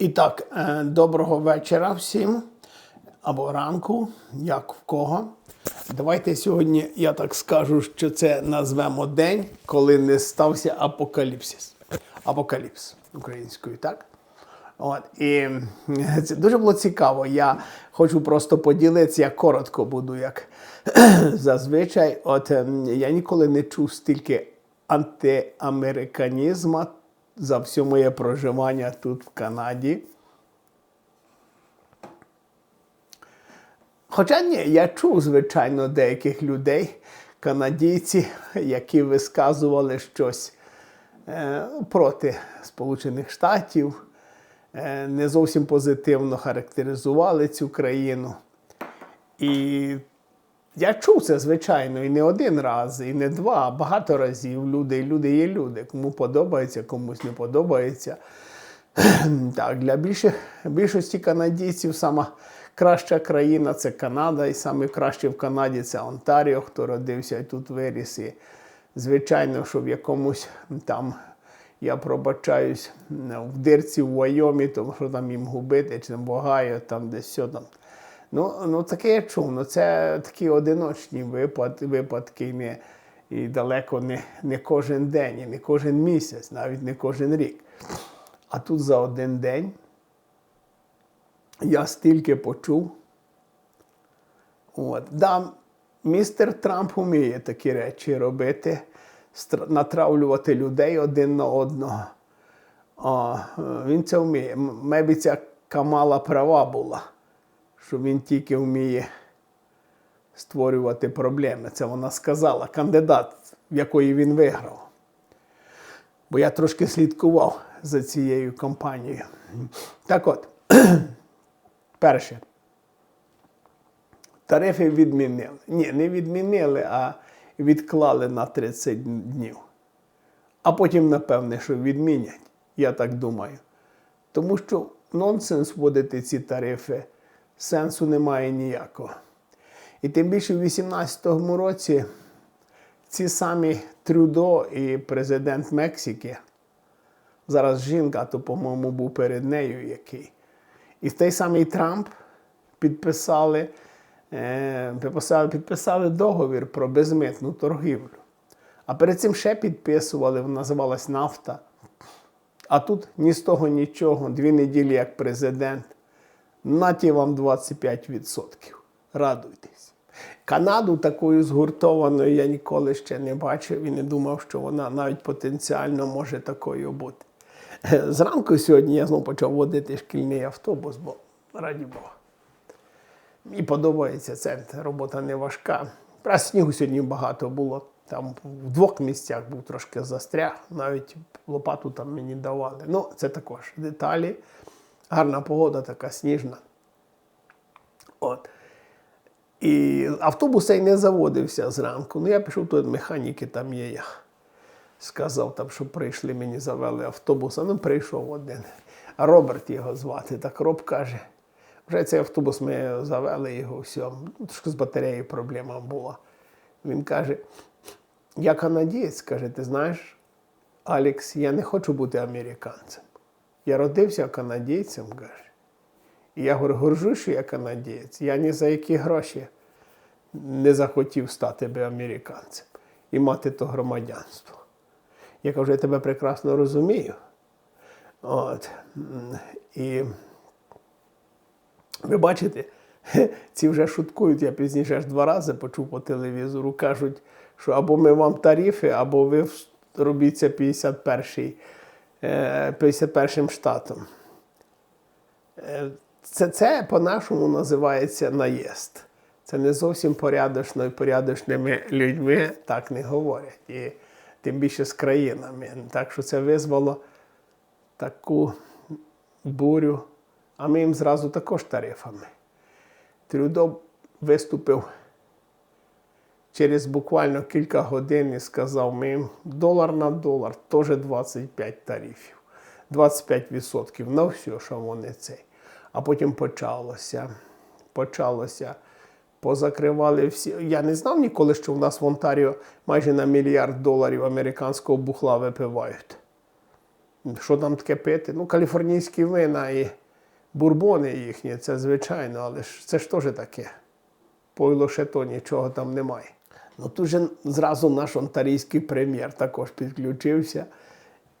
І так, е, доброго вечора всім або ранку, як в кого. Давайте сьогодні я так скажу, що це назвемо день, коли не стався апокаліпсис. Апокаліпс українською, так? От, і це дуже було цікаво. Я хочу просто поділитися, я коротко буду, як зазвичай. От ем, я ніколи не чув стільки антиамериканізму за все моє проживання тут в Канаді. Хоча ні, я чув, звичайно, деяких людей, канадійці, які висказували щось е, проти Сполучених Штатів, е, не зовсім позитивно характеризували цю країну. І я чув це, звичайно, і не один раз, і не два, а багато разів. Люди, і люди є люди. Кому подобається, комусь не подобається. Так, для більших, більшості канадійців сама краща країна це Канада, і саме краще в Канаді це Онтаріо, хто родився і тут виріс. І звичайно, що в якомусь там, я пробачаюсь, в дирці в Вайомі, тому що там їм губити, чи в Огайо, там десь все там. Ну, ну таке я чув. Ну, це такі одиночні випад, випадки, не, і далеко не, не кожен день, і не кожен місяць, навіть не кожен рік. А тут за один день я стільки почув. От. Да, містер Трамп вміє такі речі робити, натравлювати людей один на одного. Е, він це вміє. Мебі ця Камала права була, що він тільки вміє створювати проблеми. Це вона сказала, кандидат, в якої він виграв. Бо я трошки слідкував за цією кампанією. Так от, перше. Тарифи відмінили. Ні, не відмінили, а відклали на 30 днів. А потім, напевне, що відмінять, я так думаю. Тому що нонсенс вводити ці тарифи, сенсу немає ніякого. І тим більше в 2018 році ці самі Трюдо і президент Мексики, зараз жінка, то, по-моєму, був перед нею який. І той самий Трамп підписали, е, підписали, підписали договір про безмитну торгівлю. А перед цим ще підписували, вона називалась нафта. А тут ні з того нічого, дві неділі як президент. Наті вам 25%. Радуйтесь. Канаду такою згуртованою я ніколи ще не бачив і не думав, що вона навіть потенціально може такою бути. Зранку сьогодні я знову почав водити шкільний автобус, бо раді Бога. Мені подобається це, робота не важка. Раз снігу сьогодні багато було. Там в двох місцях був трошки застряг, навіть лопату там мені давали. Ну, це також деталі. Гарна погода, така сніжна. От. І автобус цей не заводився зранку. Ну, я пішов тут механіки, там є я. Сказав, там, що прийшли, мені завели автобус, а ну прийшов один. Роберт його звати. Так Роб каже, вже цей автобус ми завели його все. Ну, Трошки з батареєю проблема була. Він каже: я канадієць, каже, ти знаєш, Алекс, я не хочу бути американцем. Я родився канадійцем, каже. І я говорю, горжусь, що я канадієць. Я ні за які гроші не захотів стати би американцем і мати то громадянство. Я кажу, я тебе прекрасно розумію. От. І ви бачите, ці вже шуткують. Я пізніше аж два рази почув по телевізору. Кажуть, що або ми вам тарифи, або ви робіться 51 е, 51 штатом. Е, Це, це по-нашому називається наїзд. Це не зовсім порядочно і порядочними людьми так не говорять. І тим більше з країнами. Так що це визвало таку бурю, а ми їм зразу також тарифами. Трюдо виступив через буквально кілька годин і сказав, ми їм долар на долар, теж 25 тарифів, 25% на все, що вони цей. А потім почалося. Почалося. Позакривали всі. Я не знав ніколи, що в нас в Онтаріо майже на мільярд доларів американського бухла випивають. Що там таке пити? Ну, каліфорнійські вина і бурбони їхні, це звичайно, але ж це ж теж таке. Пойло ще то нічого там немає. Ну тут же зразу наш онтарійський прем'єр також підключився.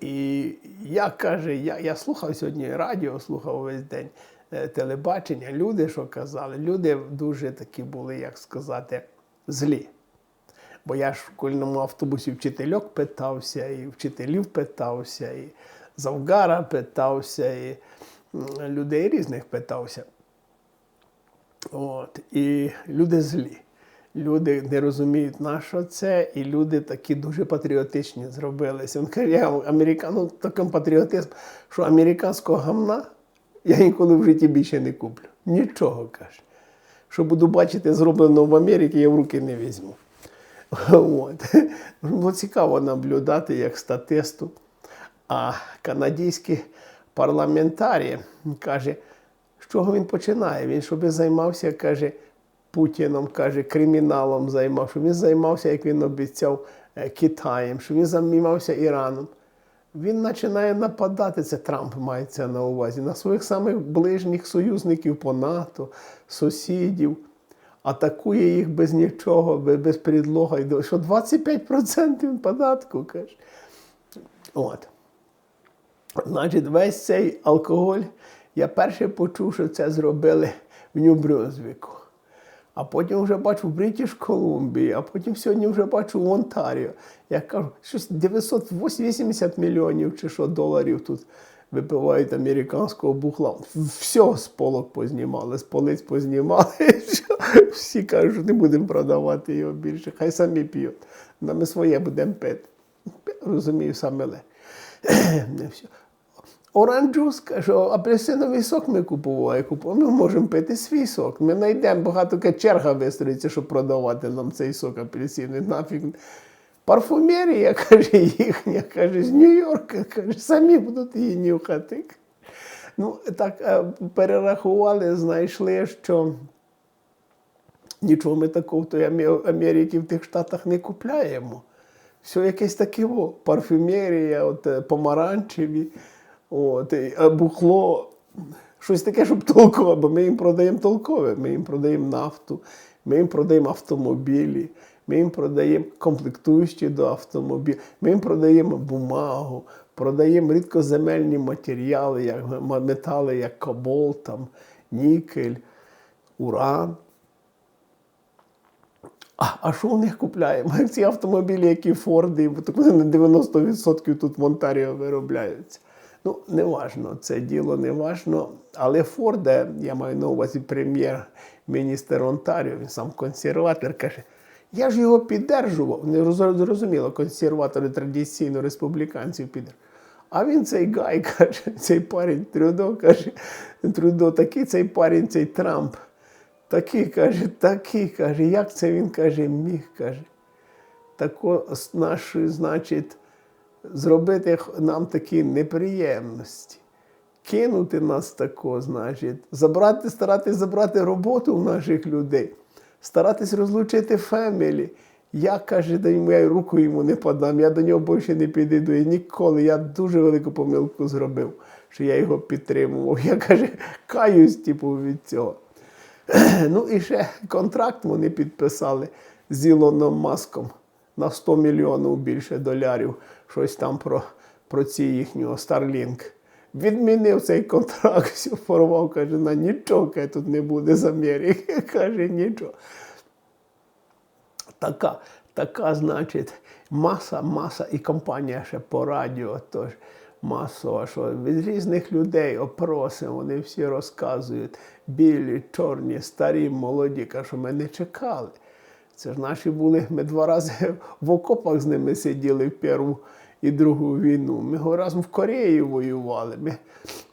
І я каже, я, я слухав сьогодні радіо, слухав весь день е, телебачення. Люди, що казали, люди дуже такі були, як сказати, злі. Бо я ж в школьному автобусі вчительок питався, і вчителів питався, і завгара питався, і людей різних питався. От. І люди злі. Люди не розуміють, на що це, і люди такі дуже патріотичні зробилися. Він каже, я американу таким патріотизм, що американського гамна я ніколи в житті більше не куплю. Нічого каже. Що буду бачити, зроблено в Америці, я в руки не візьму. От. Було цікаво наблюдати як статисту. А канадські парламентарі каже, з чого він починає? Він щоб займався, каже, Путіном, каже, криміналом займав, щоб він займався, як він обіцяв, е, Китаєм, щоб він займався Іраном. Він починає нападати, це Трамп мається на увазі, на своїх самих ближніх союзників по НАТО, сусідів, атакує їх без нічого, без предлога. Що 25% податку, каже. От. Значить, весь цей алкоголь, я перше почув, що це зробили в Нью-Брюнзвіку. А потім вже бачу в Бритіш Колумбії, а потім сьогодні вже бачу в Онтаріо. Я кажу, щось 980 мільйонів чи що доларів тут випивають американського бухла. Все з полок познімали, з полиць познімали. Всі кажуть, що не будемо продавати його більше. Хай самі п'ють. Ми своє будемо пити. Розумію, саме ле. Оранжус, що апельсиновий сок ми купували. Ми можемо пити свій сок. Ми знайдемо багато черга вистроїться, щоб продавати нам цей сок апельсиновий. Нафіг. Парфумерія, каже, їхня, каже, з Нью-Йорка, каже, самі будуть її нюхати. Ну, так е, перерахували, знайшли, що нічого ми такого в той Аме- Америці в тих Штатах не купляємо. Все якесь таке о, парфюмерія, от, е, помаранчеві, от, і, е, бухло, щось таке, щоб толкове, бо ми їм продаємо толкове, ми їм продаємо нафту, ми їм продаємо автомобілі, ми їм продаємо комплектуючі до автомобілів, ми їм продаємо бумагу, продаємо рідкоземельні матеріали, як метали, як коболт, там, нікель, уран. А, а що у них купляємо? Ці автомобілі, які Форди, бо так вони на 90% тут в Онтаріо виробляються. Ну, не важно, це діло не важно. Але Форда, я маю на увазі прем'єр-міністр Онтаріо, він сам консерватор, каже, я ж його піддержував. Не зрозуміло, консерватори традиційно республіканців піддержують. А він цей гай каже, цей парень Трюдо каже, Трюдо такий цей парень, цей Трамп. Такий каже, такий каже, як це він каже, міг каже. Тако значить, зробити нам такі неприємності. Кинути нас тако, значить, забрати, старатись забрати роботу у наших людей, старатись розлучити фемілі. Я каже, да йому я руку йому не подам, я до нього більше не підійду. І ніколи. Я дуже велику помилку зробив, що я його підтримував. Я каже, каюсь типу, від цього. Ну і ще контракт вони підписали з Ілоном Маском на 100 мільйонів більше долярів. Щось там про, про ці їхнього Starlink. Відмінив цей контракт, все порвав, каже, на нічого каже, тут не буде з Америки. Каже, нічого. Така, така, значить, маса, маса і компанія ще по радіо, тож масово, що від різних людей опроси, вони всі розказують, білі, чорні, старі, молоді, кажуть, що ми не чекали. Це ж наші були, ми два рази в окопах з ними сиділи в Перу і Другу війну. Ми го разом в Кореї воювали. Ми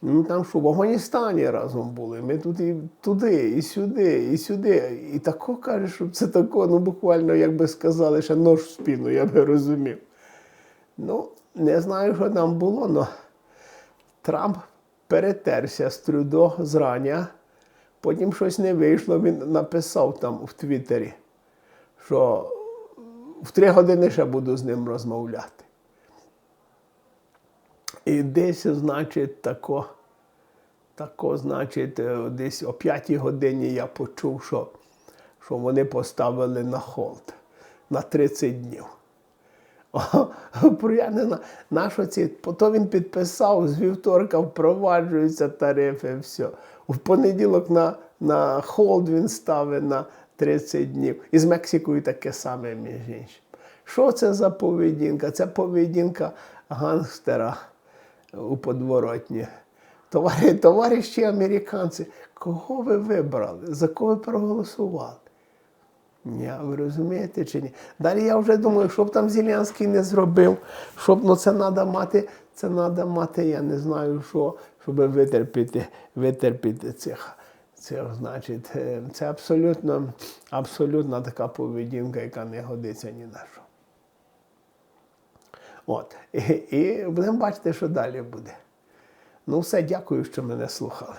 ну, там що, в Афганістані разом були. Ми тут і туди, і сюди, і сюди. І тако каже, що це тако, ну буквально, як би сказали, ще нож в спину, я би розумів. Ну, не знаю, що там було, але Трамп перетерся з Трюдо зрання. Потім щось не вийшло, він написав там в Твіттері, що в три години ще буду з ним розмовляти. І десь, значить, тако, тако, значить, е, десь о п'ятій годині я почув, що, що вони поставили на холд на 30 днів. Про я не знаю, на що ці. Потім він підписав, з вівторка впроваджуються тарифи, все. У понеділок на, на холд він ставить на 30 днів. І з Мексикою таке саме, між іншим. Що це за поведінка? Це поведінка гангстера у подворотні. Товариші, товариші американці, кого ви вибрали? За кого ви проголосували? Ні, ви розумієте чи ні? Далі я вже думаю, що б там Зеленський не зробив, щоб ну це треба мати, це треба мати, я не знаю що, щоб витерпіти, витерпіти цих. Це значить, е, це абсолютно, абсолютно така поведінка, яка не годиться ні на що. От. І, будемо бачити, що далі буде. Ну, все, дякую, що мене слухали.